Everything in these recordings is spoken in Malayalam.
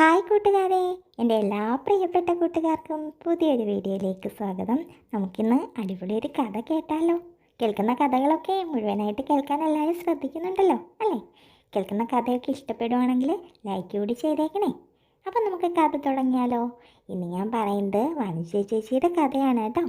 ഹായ് കൂട്ടുകാരെ എന്റെ എല്ലാ പ്രിയപ്പെട്ട കൂട്ടുകാർക്കും പുതിയൊരു വീഡിയോയിലേക്ക് സ്വാഗതം. നമുക്കിന്ന് അടിപൊളി ഒരു കഥ കേട്ടാലോ? കേൾക്കുന്ന കഥകളൊക്കെ മുഴുവനായിട്ട് കേൾക്കാൻ എല്ലാവരും ശ്രദ്ധിക്കുന്നുണ്ടല്ലോ അല്ലേ? കേൾക്കുന്ന കഥയൊക്കെ ഇഷ്ടപ്പെടുവാണെങ്കിൽ ലൈക്ക് കൂടി ചെയ്തേക്കണേ. അപ്പം നമുക്ക് കഥ തുടങ്ങിയാലോ? ഇന്ന് ഞാൻ പറയുന്നത് വനജ ചേച്ചിയുടെ കഥയാണ് കേട്ടോ.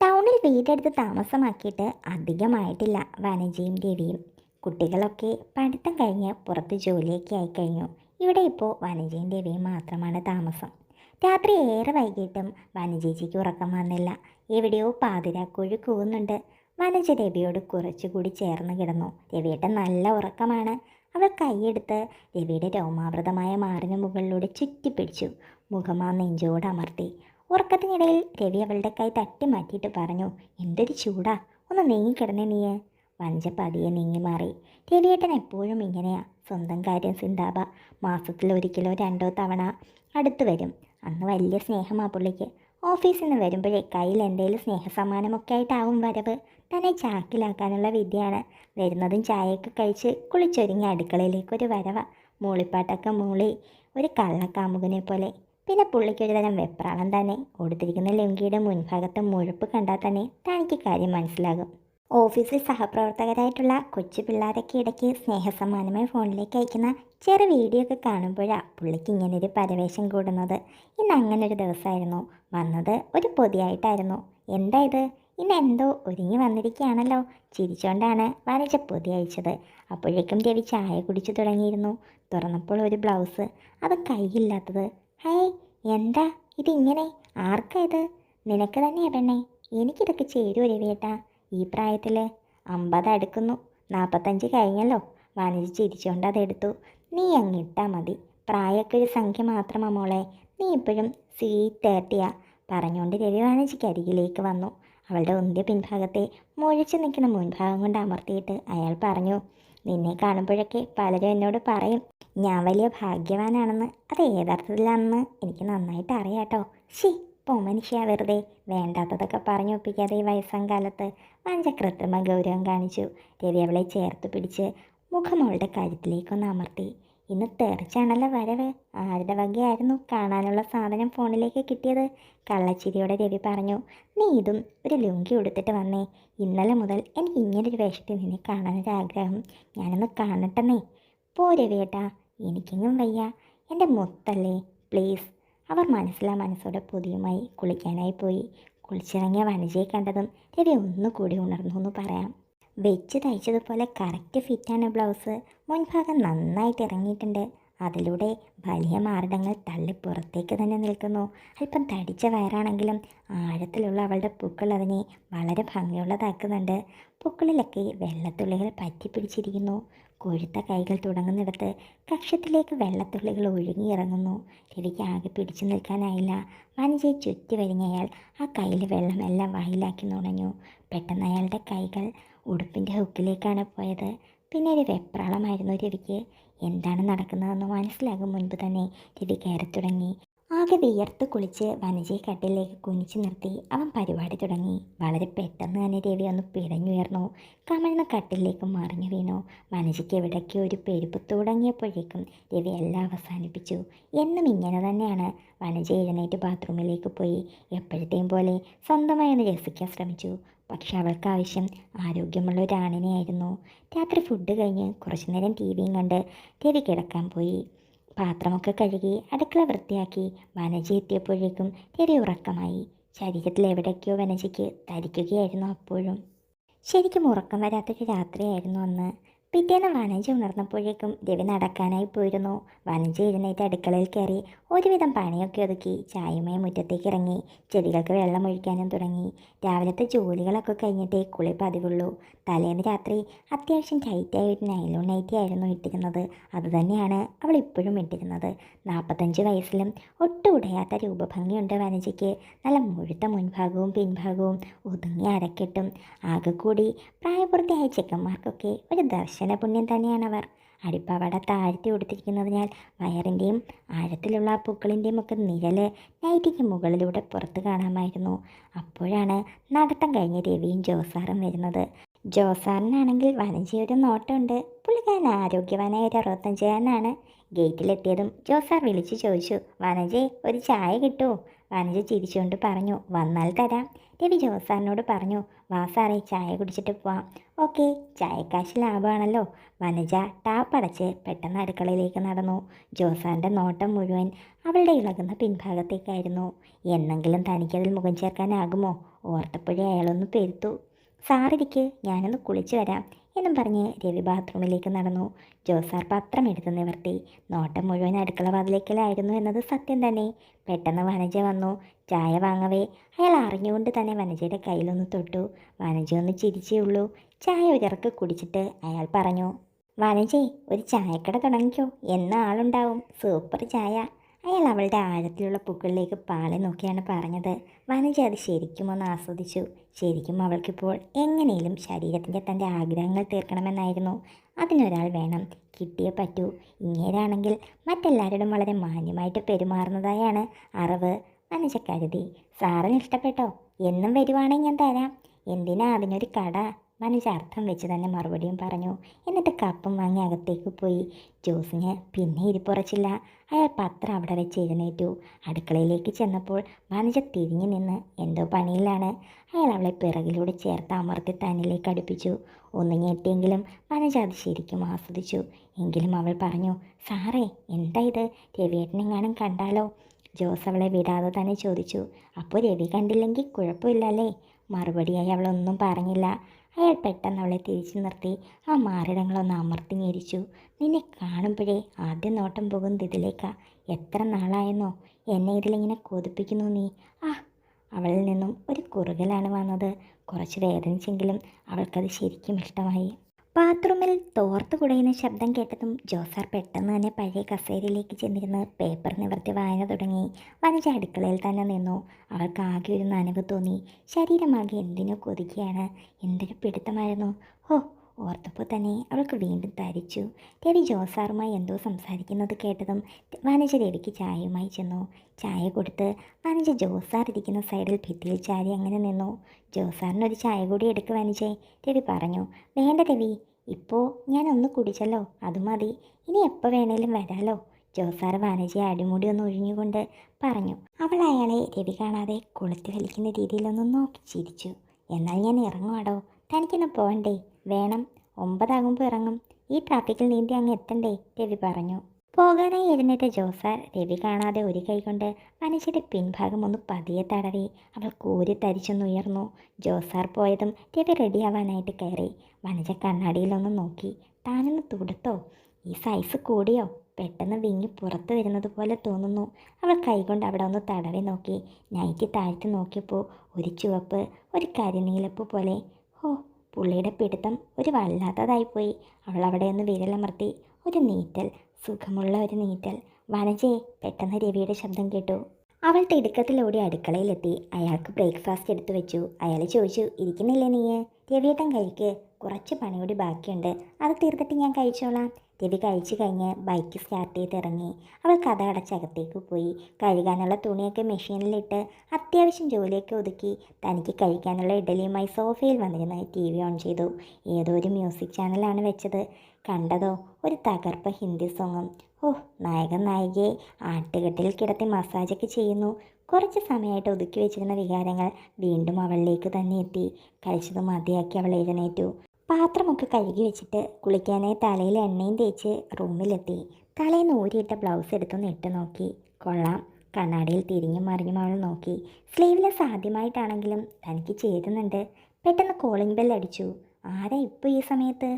ടൗണിൽ വീടെടുത്ത് താമസമാക്കിയിട്ട് അധികമായിട്ടില്ല വനജയും രവിയും. കുട്ടികളൊക്കെ പഠിത്തം കഴിഞ്ഞ് പുറത്ത് ജോലിയൊക്കെ ആയിക്കഴിഞ്ഞു. ഇവിടെ ഇപ്പോൾ വനജയും ദേവിയും മാത്രമാണ് താമസം. രാത്രി ഏറെ വൈകിട്ടും വനജേച്ചിക്ക് ഉറക്കം വന്നില്ല. എവിടെയോ പാതിരാക്കുഴി കൂവുന്നുണ്ട്. വനജ രവിയോട് കുറച്ചുകൂടി ചേർന്ന് കിടന്നു. രവിയുടെ നല്ല ഉറക്കമാണ്. അവൾ കൈയെടുത്ത് രവിയുടെ രോമാവൃതമായ മാറിന് മുകളിലൂടെ ചുറ്റിപ്പിടിച്ചു. മുഖമാ നെഞ്ചോട് അമർത്തി. ഉറക്കത്തിനിടയിൽ രവി അവളുടെ കൈ തട്ടി മാറ്റിയിട്ട് പറഞ്ഞു എന്തൊരു ചൂടാ. ഒന്ന് നീങ്ങിക്കിടന്നേ നീയ്. വഞ്ച നീങ്ങി മാറി. രവിയേട്ടൻ എപ്പോഴും ഇങ്ങനെയാ. സ്വന്തം കാര്യം സിന്താബ മാസത്തിൽ ഒരിക്കലോ രണ്ടോ തവണ അടുത്ത് വരും. അന്ന് വലിയ സ്നേഹമാ പുള്ളിക്ക്. ഓഫീസിൽ നിന്ന് വരുമ്പോഴേ കയ്യിൽ എന്തെങ്കിലും സ്നേഹസമ്മാനമൊക്കെ ആയിട്ടാവും വരവ്. തന്നെ ചാക്കിലാക്കാനുള്ള വിദ്യയാണ്. വരുന്നതും ചായയൊക്കെ കഴിച്ച് കുളിച്ചൊരുങ്ങി അടുക്കളയിലേക്ക് ഒരു വരവ. മൂളിപ്പാട്ടൊക്കെ മൂളി ഒരു കള്ളക്കാമുകനെ പോലെ. പിന്നെ പുള്ളിക്ക് ഒരു തരം വെപ്രാളം തന്നെ. കൊടുത്തിരിക്കുന്ന ലുങ്കിയുടെ മുൻഭാഗത്തെ മുഴുപ്പ് കണ്ടാൽ തന്നെ തനിക്ക് കാര്യം മനസ്സിലാകും. ഓഫീസിൽ സഹപ്രവർത്തകരായിട്ടുള്ള കൊച്ചു പിള്ളേരൊക്കെ ഇടയ്ക്ക് സ്നേഹസമ്മാനമായി ഫോണിലേക്ക് അയക്കുന്ന ചെറു വീഡിയോ ഒക്കെ കാണുമ്പോഴാണ് പുള്ളിക്ക് ഇങ്ങനൊരു പരവേശം കൂടുന്നത്. ഇന്ന് അങ്ങനൊരു ദിവസമായിരുന്നു. വന്നത് ഒരു പൊതിയായിട്ടായിരുന്നു. എന്താ ഇത്? ഇന്ന് എന്തോ ഒരുങ്ങി വന്നിരിക്കുകയാണല്ലോ. ചിരിച്ചുകൊണ്ടാണ് വരച്ച പൊതി അയച്ചത്. അപ്പോഴേക്കും രവി ചായ കുടിച്ചു തുടങ്ങിയിരുന്നു. തുറന്നപ്പോൾ ഒരു ബ്ലൗസ്. അത് കൈയില്ലാത്തത്. ഹേ എന്താ? ഇതിങ്ങനെ? ആർക്കാ ഇത്? നിനക്ക് തന്നെയാ പെണ്ണേ. എനിക്കിതൊക്കെ ചേരുമോ രവിയേട്ടാ. ഈ പ്രായത്തിൽ അമ്പത് അടുക്കുന്നു. നാൽപ്പത്തഞ്ച് കഴിഞ്ഞല്ലോ. വാനിജി ചിരിച്ചുകൊണ്ട് അതെടുത്തു. നീ അങ്ങ് ഇട്ടാൽ മതി. പ്രായമൊക്കെ ഒരു സംഖ്യ മാത്രമാ മോളെ. നീ ഇപ്പോഴും സീ തേർട്ടിയാ പറഞ്ഞുകൊണ്ട് രവി വാനിച്ചിക്ക് അരികിലേക്ക് വന്നു. അവളുടെ ഉന്തിയ പിൻഭാഗത്തെ മുഴിച്ചു നിൽക്കുന്ന മുൻഭാഗം കൊണ്ട് അമർത്തിയിട്ട് അയാൾ പറഞ്ഞു നിന്നെ കാണുമ്പോഴൊക്കെ പലരും എന്നോട് പറയും ഞാൻ വലിയ ഭാഗ്യവാനാണെന്ന്. അത് ഏതർത്ഥത്തിലാണെന്ന് എനിക്ക് നന്നായിട്ട് അറിയാട്ടോ പോ മനുഷ്യ വെറുതെ. വേണ്ടാത്തതൊക്കെ പറഞ്ഞു ഒപ്പിക്കാതെ ഈ വയസ്സാം കാലത്ത് വഞ്ച കൃത്രിമ ഗൗരവം കാണിച്ചു. രവി അവളെ ചേർത്ത് പിടിച്ച് മുഖം അവളുടെ കഴുത്തിലേക്കൊന്ന് അമർത്തി. ഇന്ന് തെറിച്ചാണല്ലോ വരവ്. ആരുടെ വകയായിരുന്നു കാണാനുള്ള സാധനം ഫോണിലേക്ക് കിട്ടിയത്? കള്ളച്ചിരിയോടെ രവി പറഞ്ഞു നീ ഇതും ഒരു ലുങ്കി ഉടുത്തിട്ട് വന്നേ. ഇന്നലെ മുതൽ എനിക്ക് ഇങ്ങനൊരു വേഷത്തിൽ നിന്നെ കാണാനൊരാഗ്രഹം. ഞാനൊന്ന് കാണട്ടെന്നേ. പോ രവിയേട്ടാ എനിക്കെങ്ങും വയ്യ. എന്റെ മൊത്തല്ലേ പ്ലീസ്. അവർ മനസ്സിലാ മനസ്സോടെ പുതിയുമായി കുളിക്കാനായി പോയി. കുളിച്ചിറങ്ങിയ വനജയെ കണ്ടതും രവി ഒന്നുകൂടി ഉണർന്നു എന്ന് പറയാം. വെച്ച് തയ്ച്ചതുപോലെ കറക്റ്റ് ഫിറ്റാണ് ബ്ലൗസ് മുൻഭാഗം നന്നായിട്ട് ഇറങ്ങിയിട്ടുണ്ട്. അതിലൂടെ വലിയ മാർഡങ്ങൾ തള്ളി പുറത്തേക്ക് തന്നെ നിൽക്കുന്നു. അല്പം തടിച്ച വയറാണെങ്കിലും ആഴത്തിലുള്ള അവളുടെ പൂക്കൾ അതിനെ വളരെ ഭംഗിയുള്ളതാക്കുന്നുണ്ട്. പൂക്കളിലൊക്കെ വെള്ളത്തുള്ളികൾ പറ്റിപ്പിടിച്ചിരിക്കുന്നു. കൊഴുത്ത കൈകൾ തുടങ്ങുന്നിടത്ത് കക്ഷത്തിലേക്ക് വെള്ളത്തുള്ളികൾ ഒഴുകിയിറങ്ങുന്നു. രവിക്ക് ആകെ പിടിച്ചു നിൽക്കാനായില്ല. വനജയെ ചുറ്റി വരിഞ്ഞയാൾ ആ കയ്യിൽ വെള്ളമെല്ലാം വായിലാക്കി നുണഞ്ഞു. പെട്ടെന്ന് അയാളുടെ കൈകൾ ഉടുപ്പിന്റെ ഹുക്കിലേക്കാണ് പോയത്. പിന്നെ ഒരു വെപ്രാളമായിരുന്നു രവിക്ക്. എന്താണ് നടക്കുന്നതെന്ന് മനസ്സിലാകും മുൻപ് തന്നെ രവി കയറി തുടങ്ങി ആകെ വിയർത്ത് കുളിച്ച് വനജയെ കട്ടിലേക്ക് കുനിച്ചു നിർത്തി. അവൻ പരിപാടി തുടങ്ങി. വളരെ പെട്ടെന്ന് തന്നെ രവി ഒന്ന് പിടഞ്ഞുയർന്നു. കമഴ്ന്ന കട്ടിലേക്ക് മറിഞ്ഞു വീണു. വനജയ്ക്ക് എവിടേക്കോ ഒരു പെരുപ്പ് തുടങ്ങിയപ്പോഴേക്കും രവി എല്ലാം അവസാനിപ്പിച്ചു. എന്നും ഇങ്ങനെ തന്നെയാണ്. വനജ എഴുന്നേറ്റ് ബാത്റൂമിലേക്ക് പോയി. എപ്പോഴത്തെയും പോലെ സ്വന്തമായി ഒന്ന് രസിക്കാൻ ശ്രമിച്ചു. പക്ഷെ അവൾക്ക് ആവശ്യം ആരോഗ്യമുള്ള ഒരാണിനെയായിരുന്നു രാത്രി ഫുഡ് കഴിഞ്ഞ് കുറച്ചു നേരം ടി വിയും കണ്ട് രവി കിടക്കാൻ പോയി. പാത്രമൊക്കെ കഴുകി അടുക്കള വൃത്തിയാക്കി വനജി എത്തിയപ്പോഴേക്കും തിരി ഉറക്കമായി. ശരീരത്തിൽ എവിടേക്കോ വനജയ്ക്ക് തരിക്കുകയായിരുന്നു അപ്പോഴും. ശരിക്കും ഉറക്കം വരാത്തൊരു രാത്രിയായിരുന്നു അന്ന്. പിറ്റേന്ന് വനജ ഉണർന്നപ്പോഴേക്കും രവി നടക്കാനായി പോയിരുന്നു. വനജ എഴുന്നേറ്റ് അടുക്കളയിൽ കയറി ഒരുവിധം പണിയൊക്കെ ഒതുക്കി ചായയുമായി മുറ്റത്തേക്ക് ഇറങ്ങി. ചെടികൾക്ക് വെള്ളം ഒഴിക്കാനും തുടങ്ങി. രാവിലത്തെ ജോലികളൊക്കെ കഴിഞ്ഞിട്ടേ കുളി പതിവുള്ളൂ. തലേന്ന് രാത്രി അത്യാവശ്യം ടൈറ്റായ ഒരു നൈലോൺ നൈറ്റി ആയിരുന്നു ഇട്ടിരുന്നത്. അതുതന്നെയാണ് അവൾ ഇപ്പോഴും ഇട്ടിരുന്നത്. നാൽപ്പത്തഞ്ച് വയസ്സിലും ഒട്ടും ഉടയാത്ത രൂപഭംഗിയുണ്ട് വനജയ്ക്ക്. നല്ല മുഴുത്ത മുൻഭാഗവും പിൻഭാഗവും ഒതുങ്ങി അരക്കെട്ടും. ആകെ കൂടി പ്രായപൂർത്തിയായ ചെക്കന്മാർക്കൊക്കെ ഒരു ദർശന പുണ്യം തന്നെയാണവർ. അടിപ്പാവട താഴ്ത്തി കൊടുത്തിരിക്കുന്നതിനാൽ വയറിന്റെയും ആഴത്തിലുള്ള പൂക്കളിന്റെയും ഒക്കെ നിഴൽ നൈറ്റിക്ക് മുകളിലൂടെ പുറത്ത് കാണാമായിരുന്നു. അപ്പോഴാണ് നടത്തം കഴിഞ്ഞ് രവിയും ജോസാറും വരുന്നത്. ജോസാറിനാണെങ്കിൽ വനജയൊരു നോട്ടമുണ്ട്. പുള്ളിക്കാരൻ ആരോഗ്യവാനായ ഒരു അറുപത്തഞ്ചുകാരനാണ് ഗേറ്റിലെത്തിയതും ജോസാർ വിളിച്ചു ചോദിച്ചു വനജേ ഒരു ചായ കിട്ടുമോ? വനജ ചിരിച്ചുകൊണ്ട് പറഞ്ഞു വന്നാൽ തരാം. രവി ജോസാറിനോട് പറഞ്ഞു വാ സാറേ ചായ കുടിച്ചിട്ട് പോവാം. ഓക്കെ ചായക്കാശ് ലാഭമാണല്ലോ വനജ ടാപ്പ് അടച്ച് പെട്ടെന്ന് അടുക്കളയിലേക്ക് നടന്നു. ജോസാറിന്റെ നോട്ടം മുഴുവൻ അവളുടെ ഇളകുന്ന പിൻഭാഗത്തേക്കായിരുന്നു. എന്നെങ്കിലും തനിക്കതിൽ മുഖം ചേർക്കാനാകുമോ? ഓർത്തപ്പോഴേ അയാളൊന്ന് പെരുത്തു. സാറിരിക്ക് ഞാനൊന്ന് കുളിച്ചു വരാം എന്നും പറഞ്ഞ് രവി ബാത്റൂമിലേക്ക് നടന്നു. ജോസാർ പത്രം എടുത്ത് നിവർത്തി. നോട്ടം മുഴുവൻ അടുക്കള വാതിലേക്കലായിരുന്നു എന്നത് സത്യം തന്നെ. പെട്ടെന്ന് വനജ വന്നു. ചായ വാങ്ങവേ. അയാൾ അറിഞ്ഞുകൊണ്ട് തന്നെ വനജയുടെ കയ്യിലൊന്ന് തൊട്ടു. വനജ ഒന്ന് ചിരിച്ചേ ഉള്ളൂ. ചായ ഒരിറക്ക് കുടിച്ചിട്ട് അയാൾ പറഞ്ഞു വനജേ ഒരു ചായക്കട തുടങ്ങിക്കോ. എന്ന ആളുണ്ടാവും. സൂപ്പർ ചായ. അയാൾ അവളുടെ ആഴത്തിലുള്ള പൂക്കളിലേക്ക് പാളി നോക്കിയാണ് പറഞ്ഞത്. വനജ അത് ശരിക്കും ഒന്ന് ആസ്വദിച്ചു. ശരിക്കും അവൾക്കിപ്പോൾ എങ്ങനെയും ശരീരത്തിന്റെ തന്റെ ആഗ്രഹങ്ങൾ തീർക്കണമെന്നായിരുന്നു. അതിനൊരാൾ വേണം. കിട്ടിയേ പറ്റൂ. ഇങ്ങേരാണെങ്കിൽ മറ്റെല്ലാവരോടും വളരെ മാന്യമായിട്ട് പെരുമാറുന്നതായാണ് അറിവ്. വനജ കരുതി സാറിന് ഇഷ്ടപ്പെട്ടോ എന്നും വരുവാണെങ്കിൽ ഞാൻ തരാം. എന്തിനാ അതിനൊരു കട? വനജ അർത്ഥം വെച്ച് തന്നെ മറുപടിയും പറഞ്ഞു. എന്നിട്ട് കപ്പും വാങ്ങി അകത്തേക്ക് പോയി. ജോസിന് പിന്നെ ഇരിപ്പുറച്ചില്ല. അയാൾ പത്രം അവിടെ വെച്ച് എഴുന്നേറ്റു. അടുക്കളയിലേക്ക് ചെന്നപ്പോൾ വനജ തിരിഞ്ഞു നിന്ന് എന്തോ പണിയിലാണ്. അയാൾ അവളെ പിറകിലൂടെ ചേർത്ത് അമർത്തി തന്നിലേക്ക് അടുപ്പിച്ചു. ഒന്ന് ഞെട്ടിയെങ്കിലും വനജ അത് ശരിക്കും ആസ്വദിച്ചു. എങ്കിലും അവൾ പറഞ്ഞു സാറേ എന്താ ഇത്? രവിയേട്ടനെങ്ങാനും കണ്ടാലോ? ജോസ് അവളെ വിടാതെ തന്നെ ചോദിച്ചു. അപ്പോൾ രവി കണ്ടില്ലെങ്കിൽ കുഴപ്പമില്ലല്ലേ? മറുപടിയായി അവളൊന്നും പറഞ്ഞില്ല. അയാൾ പെട്ടെന്ന് അവളെ തിരിച്ചു നിർത്തി. ആ മാറിടങ്ങളൊന്ന് അമർത്തി ഞെരിച്ചു. നിന്നെ കാണുമ്പോഴേ ആദ്യം നോട്ടം പോകുന്നത് ഇതിലേക്കാ. എത്ര നാളായെന്നോ? എന്നെ ഇതിലിങ്ങനെ കൊതിപ്പിക്കുന്നു നീ. ആ അവളിൽ നിന്നും ഒരു കുറുകലാണ് വന്നത്. കുറച്ച് വേദനിച്ചെങ്കിലും അവൾക്കത് ശരിക്കും ഇഷ്ടമായി. ബാത്റൂമിൽ തോർത്ത് കുടയുന്ന ശബ്ദം കേട്ടതും ജോസാർ പെട്ടെന്ന് തന്നെ പഴയ കസേരയിലേക്ക് ചെന്നിരുന്ന് പേപ്പർ നിവർത്തി വായന തുടങ്ങി. വനജ അടുക്കളയിൽ തന്നെ നിന്നു. അവൾക്ക് ആകെ ഒരു നനവ് തോന്നി. ശരീരമാകെ എന്തിനോ കൊതിക്കുകയാണ് എന്തൊരു പിടുത്തമായിരുന്നു. ഹോ ഓർത്തപ്പോൾ തന്നെ അവൾക്ക് വീണ്ടും തരിച്ചു. രവി ജോസാറുമായി എന്തോ സംസാരിക്കുന്നത് കേട്ടതും വനജ രവിക്ക് ചായയുമായി ചെന്നു. ചായ കൊടുത്ത് വനജ ജോസാർ ഇരിക്കുന്ന സൈഡിൽ ഭിത്തിയിൽ ചാരി അങ്ങനെ നിന്നു. ജോസാറിനൊരു ചായ കൂടി എടുക്ക് വനജേ രവി പറഞ്ഞു. വേണ്ട രവി ഇപ്പോൾ ഞാൻ ഒന്ന് കുടിച്ചല്ലോ അത് മതി. ഇനി എപ്പോൾ വേണേലും വരാലോ. ജോസാർ വനജയെ അടിമുടി ഒന്ന് ഒഴിഞ്ഞുകൊണ്ട് പറഞ്ഞു. അവൾ അയാളെ രവി കാണാതെ കൊളുത്തി വലിക്കുന്ന രീതിയിലൊന്ന് നോക്കി ചിരിച്ചു. എന്നാൽ ഞാൻ ഇറങ്ങുവാടോ? തനിക്കൊന്ന് പോകണ്ടേ വേണം. ഒമ്പതാകുമ്പോൾ ഇറങ്ങും. ഈ ട്രാഫിക്കിൽ നീന്തി അങ്ങ് എത്തണ്ടേ? രവി പറഞ്ഞു. പോകാനായി എഴുന്നേറ്റ ജോസാർ രവി കാണാതെ ഒരു കൈകൊണ്ട് അനുജയുടെ പിൻഭാഗം ഒന്ന് പതിയെ തടവി. അവൾ കൂരി തരിച്ചൊന്നുയർന്നു ജോസാർ പോയതും രവി റെഡിയാവാനായിട്ട് കയറി. വനജ കണ്ണാടിയിലൊന്ന് നോക്കി. താനൊന്ന് തുടുത്തോ? ഈ സൈസ് കൂടിയോ? പെട്ടെന്ന് വിങ്ങി പുറത്തു വരുന്നത് പോലെ തോന്നുന്നു. അവൾ കൈകൊണ്ട് അവിടെ ഒന്ന് തടവി നോക്കി. നൈറ്റി താഴ്ത്തി നോക്കിയപ്പോൾ ഒരു ചുവപ്പ് ഒരു കരിനീലപ്പ് പോലെ ഹോ പുള്ളിയുടെ പിടുത്തം ഒരു വല്ലാത്തതായിപ്പോയി. അവൾ അവിടെ ഒന്ന് വിരലമർത്തി ഒരു നീറ്റൽ സുഖമുള്ള ഒരു നീറ്റൽ. വനജയെ പെട്ടെന്ന് രവിയുടെ ശബ്ദം കേട്ടു. അവൾ തിടുക്കത്തിലൂടെ അടുക്കളയിലെത്തി. അയാൾക്ക് ബ്രേക്ക്ഫാസ്റ്റ് എടുത്തു വെച്ചു. അയാൾ ചോദിച്ചു ഇരിക്കുന്നില്ലേ നീ രവിയേട്ടൻ കഴിക്ക്. കുറച്ച് പണിയോടി ബാക്കിയുണ്ട്. അത് തീർത്തിട്ട് ഞാൻ കഴിച്ചോളാം. രവി കഴിച്ചു കഴിഞ്ഞ് ബൈക്ക് സ്റ്റാർട്ട് ചെയ്ത് ഇറങ്ങി അവൾ കഥ അടച്ചകത്തേക്ക് പോയി. കഴുകാനുള്ള തുണിയൊക്കെ മെഷീനിലിട്ട് അത്യാവശ്യം ജോലിയൊക്കെ ഒതുക്കി തനിക്ക് കഴിക്കാനുള്ള ഇഡലിയുമായി സോഫയിൽ വന്നിരുന്നായി ടി വി ഓൺ ചെയ്തു. ഏതോ ഒരു മ്യൂസിക് ചാനലാണ് വെച്ചത്. കണ്ടതോ? ഒരു തകർപ്പ് ഹിന്ദി സോങ്ങും ഓ നായകൻ നായികയെ ആട്ടുകെട്ടിൽ കിടത്തി മസാജൊക്കെ ചെയ്യുന്നു. കുറച്ച് സമയമായിട്ട് ഒതുക്കി വെച്ചിരുന്ന വികാരങ്ങൾ വീണ്ടും അവളിലേക്ക് തന്നെ എത്തി. കഴിച്ചത് മതിയാക്കി അവൾ എഴുന്നേറ്റു. പാത്രമൊക്കെ കഴുകി വെച്ചിട്ട് കുളിക്കാനായി തലയിൽ എണ്ണയും തേച്ച് റൂമിലെത്തി. തലേന്ന് ഊരിയിട്ട ബ്ലൗസ് എടുത്തൊന്ന് ഇട്ട് നോക്കി. കൊള്ളാം. കണ്ണാടിയിൽ തിരിഞ്ഞും മറിഞ്ഞും അവൾ നോക്കി. സ്ലീവ്ലെസ് ആദ്യമായിട്ടാണെങ്കിലും തനിക്ക് ചേരുന്നുണ്ട്. പെട്ടെന്ന് കോളിംഗ് ബെൽ അടിച്ചു. ആരാ ഇപ്പോൾ ഈ സമയത്ത്?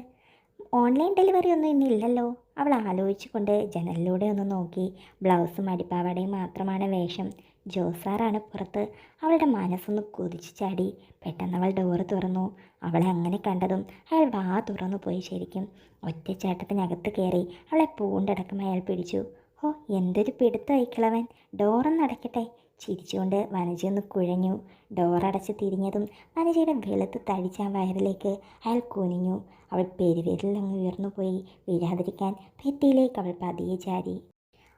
ഓൺലൈൻ ഡെലിവറി ഒന്നും ഇന്നില്ലല്ലോ അവൾ ആലോചിച്ചുകൊണ്ട് ജനലിലൂടെ ഒന്ന് നോക്കി. ബ്ലൗസും അടിപ്പാവടയും മാത്രമാണ് വേഷം. ജോസാറാണ് പുറത്ത്. അവളുടെ മനസ്സൊന്ന് കുതിച്ചു ചാടി. പെട്ടെന്ന് അവൾ ഡോറ് തുറന്നു. അവളെ അങ്ങനെ കണ്ടതും അയാൾ വാ തുറന്നു പോയി ശരിക്കും. ഒറ്റച്ചാട്ടത്തിനകത്ത് കയറി അവളെ പൂണ്ടടക്കം അയാൾ പിടിച്ചു. ഓ എന്തൊരു പിടുത്തമായി കിളവൻ ഡോറൊന്ന് അടയ്ക്കട്ടെ. ചിരിച്ചുകൊണ്ട് വനജയൊന്ന് കുഴഞ്ഞു. ഡോറടച്ച് തിരിഞ്ഞതും വനജയുടെ വെളുത്ത് തടിച്ച വയറിലേക്ക് അയാൾ കുനിഞ്ഞു. അവൾ പെരുവിരലിൽ അങ്ങ് ഉയർന്നു പോയി വീഴാതിരിക്കാൻ ഭിത്തിയിലേക്ക് അവൾ പതിയെ ചാരി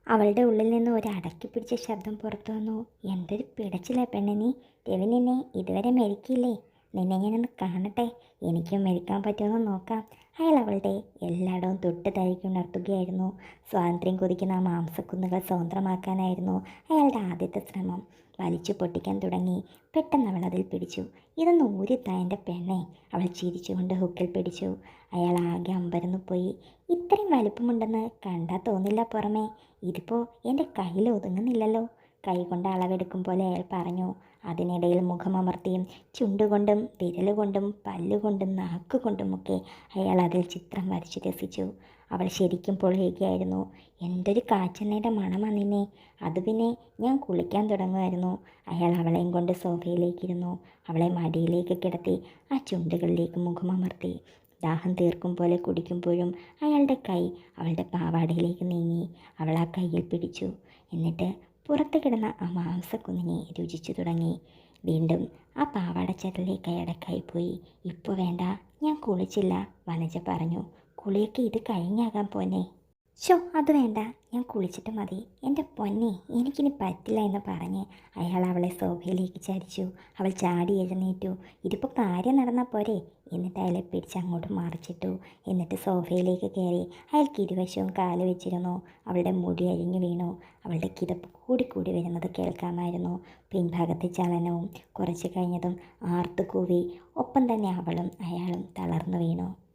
അവളുടെ ഉള്ളിൽ നിന്ന് ഒരു അടക്കി പിടിച്ച ശബ്ദം പുറത്തു വന്നു. എന്തൊരു പിടച്ചില്ല പെണ്ണിനെ രവിനെന്നെ രവി ഇതുവരെ മെരുക്കിയില്ലേ നിന്നെ ഞാനൊന്ന് കാണട്ടെ. എനിക്കും മെരുക്കാൻ പറ്റുമെന്ന് നോക്കാം. അയാൾ അവളുടെ എല്ലായിടവും തൊട്ട് തഴിക്കുണർത്തുകയായിരുന്നു സ്വാതന്ത്ര്യം കൊതിക്കുന്ന ആ മാംസക്കുന്നുകൾ സ്വതന്ത്രമാക്കാനായിരുന്നു അയാളുടെ ആദ്യത്തെ ശ്രമം. വലിച്ചു പൊട്ടിക്കാൻ തുടങ്ങി. പെട്ടെന്ന് അവൾ അതിൽ പിടിച്ചു. ഇതൊന്ന് ഊരിത്താ എന്റെ പെണ്ണെ. അവൾ ചിരിച്ചുകൊണ്ട് ഹുക്കിൽ പിടിച്ചു. അയാൾ ആകെ അമ്പരന്ന് പോയി. ഇത്രയും വലുപ്പമുണ്ടെന്ന് കണ്ടാൽ തോന്നില്ല പുറമേ. ഇതിപ്പോൾ എന്റെ കയ്യിൽ ഒതുങ്ങുന്നില്ലല്ലോ. കൈ കൊണ്ട് അളവെടുക്കും പോലെ അയാൾ പറഞ്ഞു. അതിനിടയിൽ മുഖമമർത്തിയും ചുണ്ടുകൊണ്ടും വിരലുകൊണ്ടും പല്ലുകൊണ്ടും നാക്കുകൊണ്ടുമൊക്കെ അയാൾ അതിൽ ചിത്രം വരച്ച് രസിച്ചു. അവൾ ശരിക്കും പൊള്ളുകയായിരുന്നു എന്തൊരു കാച്ചെണ്ണയുടെ മണമാണ് നിന്നെ. അത് പിന്നെ ഞാൻ കുളിക്കാൻ തുടങ്ങുമായിരുന്നു. അയാൾ അവളെയും കൊണ്ട് സോഫയിലേക്കിരുന്നു. അവളെ മടിയിലേക്ക് കിടത്തി ആ ചുണ്ടുകളിലേക്ക് മുഖമമർത്തി. ദാഹം തീർക്കും പോലെ കുടിക്കുമ്പോഴും അയാളുടെ കൈ അവളുടെ പാവാടയിലേക്ക് നീങ്ങി. അവൾ ആ കയ്യിൽ പിടിച്ചു. എന്നിട്ട് പുറത്ത് കിടന്ന ആ മാംസക്കുന്നിനെ രുചിച്ചു തുടങ്ങി. വീണ്ടും ആ പാവാടച്ചട്ടിലേക്ക് അയാളുടെ കൈ പോയി. ഇപ്പോൾ വേണ്ട ഞാൻ കുളിച്ചില്ല വനജ പറഞ്ഞു. കുളിയൊക്കെ ഇത് കഴിഞ്ഞാകാൻ പോന്നെ. ഷോ അത് വേണ്ട. ഞാൻ കുളിച്ചിട്ട് മതി. എന്റെ പൊന്നെ എനിക്കിനി പറ്റില്ല എന്ന് പറഞ്ഞ് അയാൾ അവളെ സോഫയിലേക്ക് ചരിച്ചു. അവൾ ചാടി എഴുന്നേറ്റു. ഇതിപ്പോൾ കാര്യം നടന്ന പോരെ? എന്നിട്ട് അയാളെ പിടിച്ച് അങ്ങോട്ട് മറിച്ചിട്ടു. എന്നിട്ട് സോഫയിലേക്ക് കയറി. അയാൾക്ക് ഇരുവശവും കാൽ വെച്ചിരുന്നു. അവളുടെ മുടി അഴിഞ്ഞു വീണു. അവളുടെ കിതപ്പ് കൂടിക്കൂടി വരുന്നത് കേൾക്കാമായിരുന്നു. പിൻഭാഗത്തെ ചലനവും കുറച്ച് കഴിഞ്ഞതും ആർത്തു കൂവി ഒപ്പം തന്നെ അവളും അയാളും തളർന്നു വീണു.